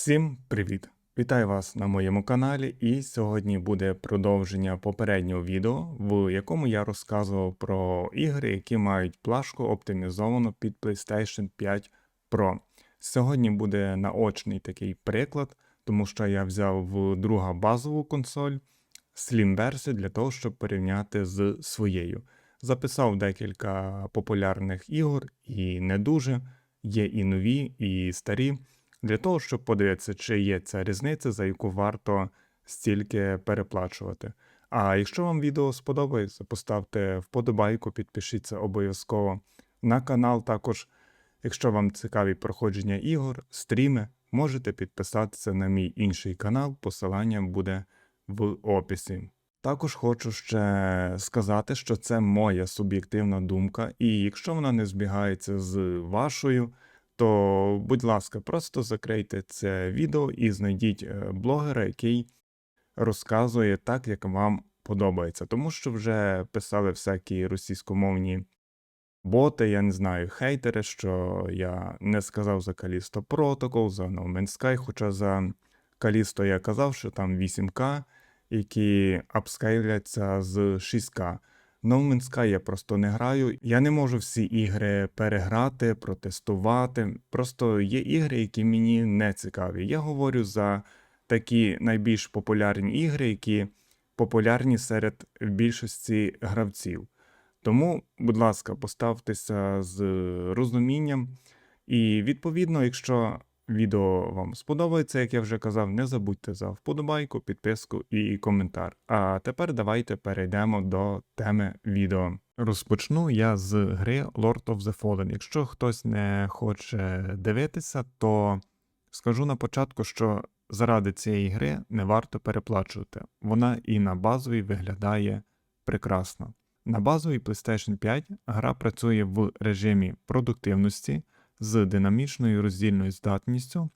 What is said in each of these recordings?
Всім привіт! Вітаю вас на моєму каналі, і сьогодні буде продовження попереднього відео, в якому я розказував про ігри, які мають плашку оптимізовану під PlayStation 5 Pro. Сьогодні буде наочний такий приклад, тому що я взяв в друга базову консоль Slim версію для того, щоб порівняти з своєю. Записав декілька популярних ігор і не дуже, є і нові, і старі для того, щоб подивитися, чи є ця різниця, за яку варто стільки переплачувати. А якщо вам відео сподобається, поставте вподобайку, підпишіться обов'язково на канал. Також, якщо вам цікаві проходження ігор, стріми, можете підписатися на мій інший канал, посилання буде в описі. Також хочу ще сказати, що це моя суб'єктивна думка, і якщо вона не збігається з вашою, то, будь ласка, просто закрийте це відео і знайдіть е, блогера, який розказує так, як вам подобається. Тому що вже писали всякі російськомовні боти, я не знаю, хейтери, що я не сказав за Callisto Protocol, за No Man's Sky, хоча за Callisto я казав, що там 8К, які апскейляться з 6К. No Man's Sky я просто не граю. Я не можу всі ігри переграти, протестувати. Просто є ігри, які мені не цікаві. Я говорю за такі найбільш популярні ігри, які популярні серед більшості гравців. Тому, будь ласка, поставтеся з розумінням. І відповідно, якщо відео вам сподобається, як я вже казав, не забудьте за вподобайку, підписку і коментар. А тепер давайте перейдемо до теми відео. Розпочну я з гри Lord of the Fallen. Якщо хтось не хоче дивитися, то скажу на початку, що заради цієї гри не варто переплачувати. Вона і на базовій виглядає прекрасно. На базовій PlayStation 5 гра працює в режимі продуктивності з динамічною роздільною здатністю,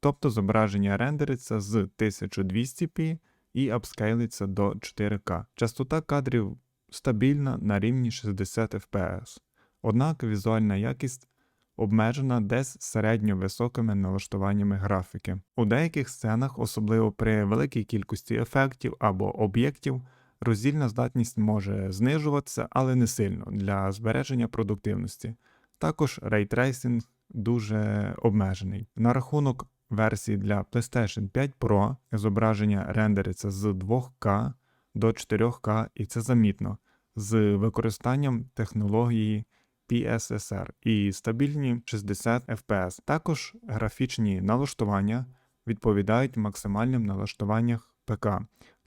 тобто зображення рендериться з 1200p і апскейлиться до 4К. Частота кадрів стабільна на рівні 60 fps, однак візуальна якість обмежена десь середньо високими налаштуваннями графіки. У деяких сценах, особливо при великій кількості ефектів або об'єктів, роздільна здатність може знижуватися, але не сильно для збереження продуктивності. Також рейтрейсинг дуже обмежений. На рахунок версії для PlayStation 5 Pro зображення рендериться з 2К до 4К, і це замітно, з використанням технології PSSR і стабільні 60 FPS. Також графічні налаштування відповідають максимальним налаштуваннях ПК,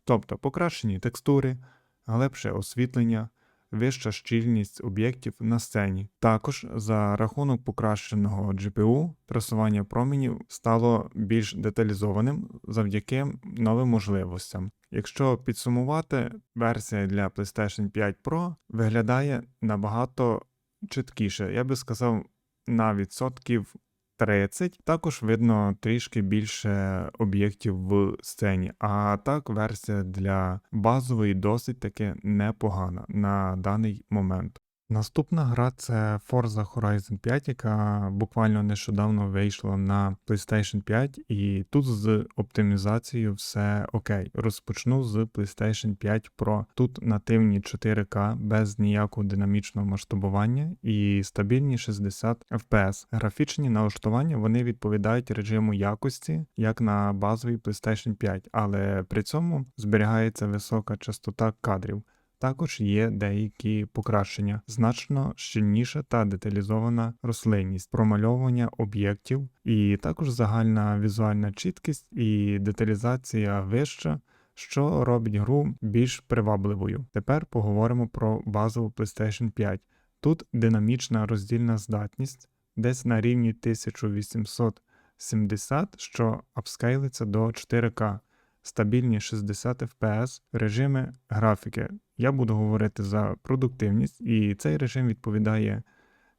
тобто покращені текстури, глибше освітлення вища щільність об'єктів на сцені. Також за рахунок покращеного GPU трасування променів стало більш деталізованим завдяки новим можливостям. Якщо підсумувати, версія для PlayStation 5 Pro виглядає набагато чіткіше, я би сказав, на відсотків 30. Також видно трішки більше об'єктів в сцені. А так, версія для базової досить таки непогана на даний момент. Наступна гра це Forza Horizon 5, яка буквально нещодавно вийшла на PlayStation 5, і тут з оптимізацією все окей. Розпочну з PlayStation 5 Pro. Тут нативні 4К без ніякого динамічного масштабування і стабільні 60 FPS. Графічні налаштування вони відповідають режиму якості, як на базовій PlayStation 5, але при цьому зберігається висока частота кадрів. Також є деякі покращення, значно щільніша та деталізована рослинність, промальовування об'єктів, і також загальна візуальна чіткість і деталізація вища, що робить гру більш привабливою. Тепер поговоримо про базову PlayStation 5. Тут динамічна роздільна здатність десь на рівні 1870, що апскейлиться до 4К стабільні 60 FPS, режими графіки. Я буду говорити за продуктивність, і цей режим відповідає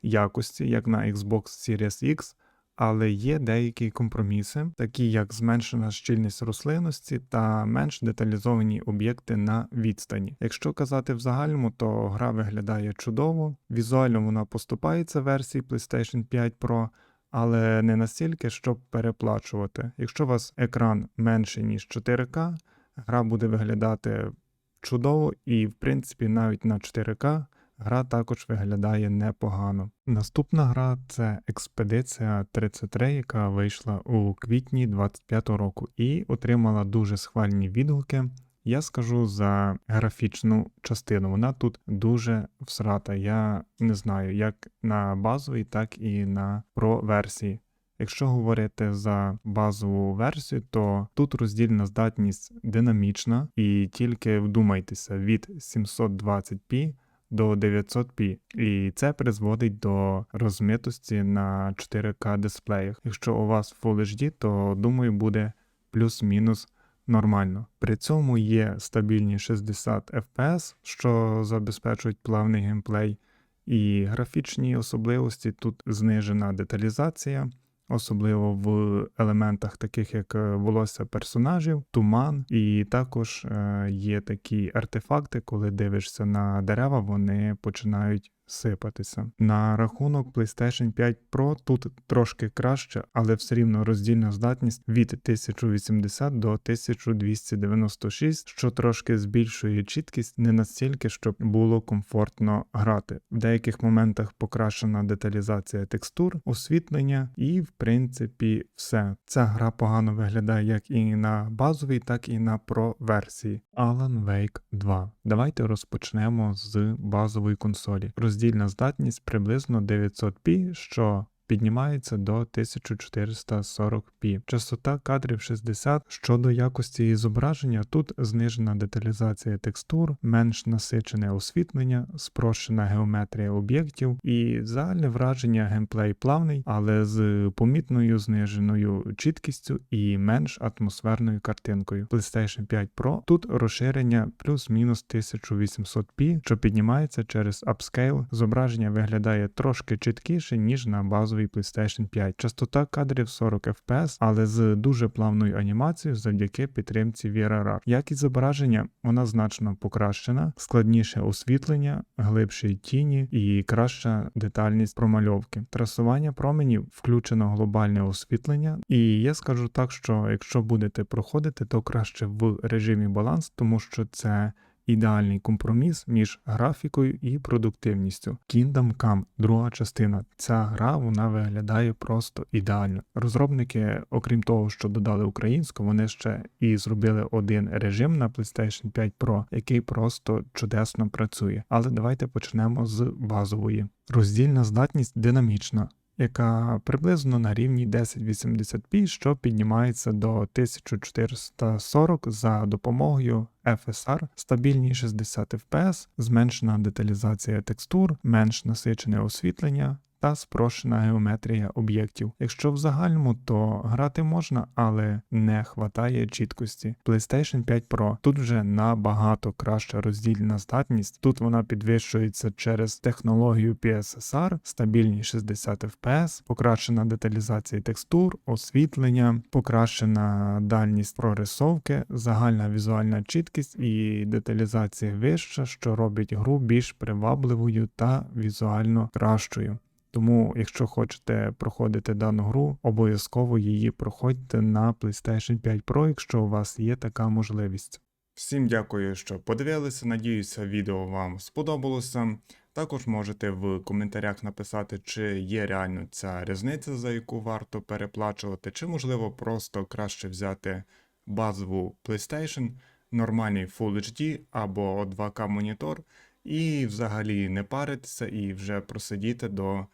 якості, як на Xbox Series X, але є деякі компроміси, такі як зменшена щільність рослинності та менш деталізовані об'єкти на відстані. Якщо казати в загальному, то гра виглядає чудово, візуально вона поступається версії PlayStation 5 Pro, але не настільки, щоб переплачувати. Якщо у вас екран менше, ніж 4К, гра буде виглядати чудово, і, в принципі, навіть на 4К гра також виглядає непогано. Наступна гра це Експедиція 33, яка вийшла у квітні 25 року і отримала дуже схвальні відгуки. Я скажу за графічну частину. Вона тут дуже всрата. Я не знаю, як на базовій, так і на про версії. Якщо говорити за базову версію, то тут роздільна здатність динамічна, і тільки вдумайтеся від 720p до 900p, і це призводить до розмитості на 4К дисплеях. Якщо у вас Full HD, то думаю буде плюс-мінус нормально. При цьому є стабільні 60 FPS, що забезпечують плавний геймплей, і графічні особливості тут знижена деталізація. Особливо в елементах, таких як е, волосся персонажів, туман, і також е, є такі артефакти, коли дивишся на дерева, вони починають сипатися. На рахунок PlayStation 5 Pro тут трошки краще, але все рівно роздільна здатність від 1080 до 1296, що трошки збільшує чіткість не настільки, щоб було комфортно грати. В деяких моментах покращена деталізація текстур, освітлення, і в принципі все. Ця гра погано виглядає як і на базовій, так і на Pro версії. Alan Wake 2. Давайте розпочнемо з базової консолі. Роздільна здатність приблизно 900 пі. що піднімається до 1440p. Частота кадрів 60. Щодо якості зображення, тут знижена деталізація текстур, менш насичене освітлення, спрощена геометрія об'єктів і загальне враження геймплей плавний, але з помітною зниженою чіткістю і менш атмосферною картинкою. PlayStation 5 Pro тут розширення плюс-мінус 1800p, що піднімається через апскейл. Зображення виглядає трошки чіткіше, ніж на базовій PlayStation 5. Частота кадрів 40 FPS, але з дуже плавною анімацією завдяки підтримці VRR. Якість зображення вона значно покращена, складніше освітлення, глибші тіні і краща детальність промальовки. Трасування променів включено глобальне освітлення, і я скажу так, що якщо будете проходити, то краще в режимі баланс, тому що це ідеальний компроміс між графікою і продуктивністю. Kingdom Come, друга частина. Ця гра вона виглядає просто ідеально. Розробники, окрім того, що додали українську, вони ще і зробили один режим на PlayStation 5 Pro, який просто чудесно працює. Але давайте почнемо з базової. Роздільна здатність динамічна. Яка приблизно на рівні 1080p, що піднімається до 1440 за допомогою FSR, стабільні 60 FPS, зменшена деталізація текстур, менш насичене освітлення. Та спрощена геометрія об'єктів. Якщо в загальному, то грати можна, але не хватає чіткості. PlayStation 5 Pro тут вже набагато краща роздільна здатність. Тут вона підвищується через технологію PSSR, стабільні 60 FPS, покращена деталізація текстур, освітлення, покращена дальність прорисовки, загальна візуальна чіткість і деталізація вища, що робить гру більш привабливою та візуально кращою. Тому, якщо хочете проходити дану гру, обов'язково її проходьте на PlayStation 5 Pro, якщо у вас є така можливість. Всім дякую, що подивилися. Надіюся, відео вам сподобалося. Також можете в коментарях написати, чи є реально ця різниця, за яку варто переплачувати, чи можливо просто краще взяти базову PlayStation, нормальний Full HD або 2К монітор, і взагалі не паритися і вже просидіти до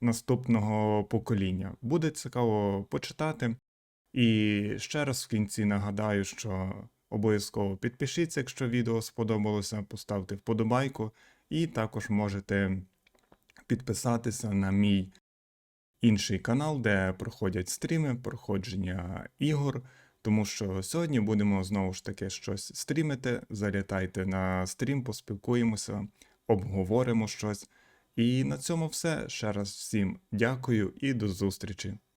наступного покоління. Буде цікаво почитати. І ще раз в кінці нагадаю, що обов'язково підпишіться, якщо відео сподобалося, поставте вподобайку, і також можете підписатися на мій інший канал, де проходять стріми, проходження ігор. Тому що сьогодні будемо знову ж таки щось стрімити. Залітайте на стрім, поспілкуємося, обговоримо щось. І на цьому все. Ще раз всім дякую і до зустрічі.